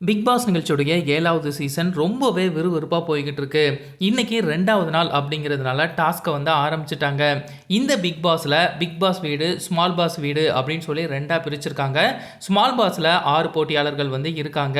Big pass நிகழ்ச்சியுடைய ஏழாவது season ரொம்பவே விறுவிறுப்பாக போய்கிட்டு இருக்கு இன்னைக்கு ரெண்டாவது நாள் அப்படிங்கிறதுனால டாஸ்க்கை வந்து ஆரம்பிச்சிட்டாங்க. இந்த பிக் பாஸில் பிக் பாஸ் வீடு ஸ்மால் பாஸ் வீடு அப்படின்னு சொல்லி ரெண்டாக பிரிச்சிருக்காங்க. ஸ்மால் பாஸில் ஆறு போட்டியாளர்கள் வந்து இருக்காங்க.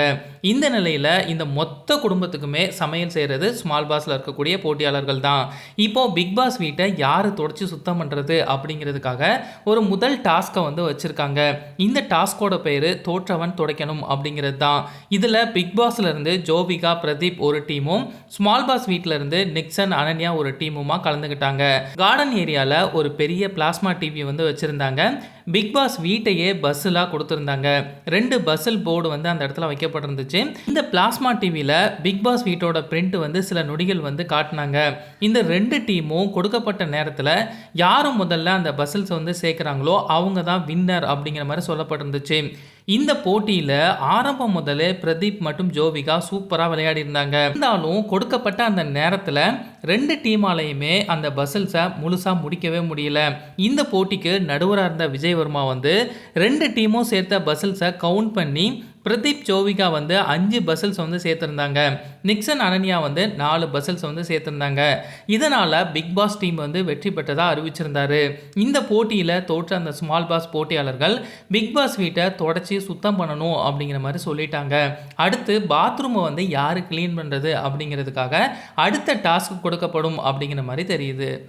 இந்த நிலையில் இந்த மொத்த குடும்பத்துக்குமே சமையல் செய்கிறது ஸ்மால் பாஸில் இருக்கக்கூடிய போட்டியாளர்கள் தான். இப்போது பிக் பாஸ் வீட்டை யார் தொடச்சி சுத்தம் பண்ணுறது அப்படிங்கிறதுக்காக ஒரு முதல் டாஸ்க்கை வந்து வச்சுருக்காங்க. இந்த டாஸ்கோட பேர் தோற்றவன் துடைக்கணும் அப்படிங்கிறது தான். இதில் பிக் பாஸ்லேருந்து ஜோபிகா பிரதீப் ஒரு டீமும் ஸ்மால் பாஸ் வீட்டிலேருந்து இருந்து நிக்சன் அனன்யா ஒரு டீமுமாக கலந்துக்கிட்டாங்க கார்டன் ஏரியாவில் ஒரு பெரிய பிளாஸ்மா டிவி வந்து வச்சுருந்தாங்க. பிக் பாஸ் வீட்டையே பஸ்ஸெலாம் கொடுத்துருந்தாங்க. ரெண்டு பஸ்ஸில் போர்டு வந்து அந்த இடத்துல வைக்கப்பட்டிருந்துச்சு. இந்த பிளாஸ்மா டிவியில் பிக் பாஸ் வீட்டோட பிரிண்ட் வந்து சில நொடிகள் வந்து காட்டினாங்க. இந்த ரெண்டு டீமும் கொடுக்கப்பட்ட நேரத்தில் யாரும் முதல்ல அந்த பஸ்ஸில்ஸ் வந்து சேர்க்குறாங்களோ அவங்க தான் வின்னர் அப்படிங்கிற மாதிரி சொல்லப்பட்டிருந்துச்சு. இந்த போட்டியில் ஆரம்பம் முதலே பிரதீப் மற்றும் ஜோவிகா சூப்பராக விளையாடி இருந்தாங்க இருந்தாலும் கொடுக்கப்பட்ட அந்த நேரத்தில் ரெண்டு டீமாலையுமே அந்த பஸ்ஸில்ஸை முழுசாக முடிக்கவே முடியல. இந்த போட்டிக்கு நடுவராக இருந்த விஜய் வர்மா வந்து ரெண்டு டீமும் சேர்த்த பஸ்ஸில்ஸை கவுண்ட் பண்ணி பிரதீப் ஜோவிகா வந்து அஞ்சு பசில்ஸ் வந்து சேர்த்துருந்தாங்க. நிக்சன் அனன்யா வந்து நாலு பஸ்ஸில்ஸ் வந்து சேர்த்துருந்தாங்க. இதனால் பிக் பாஸ் டீம் வந்து வெற்றி பெற்றதாக அறிவிச்சிருந்தாரு. இந்த போட்டியில் தோற்ற அந்த ஸ்மால் பாஸ் போட்டியாளர்கள் பிக் பாஸ் வீட்டை தொடச்சி சுத்தம் பண்ணணும் அப்படிங்கிற மாதிரி சொல்லிட்டாங்க. அடுத்து பாத்ரூமை வந்து யார் க்ளீன் பண்ணுறது அப்படிங்கிறதுக்காக அடுத்த டாஸ்க் கொடுக்கப்படும் அப்படிங்கிற மாதிரி தெரியுது.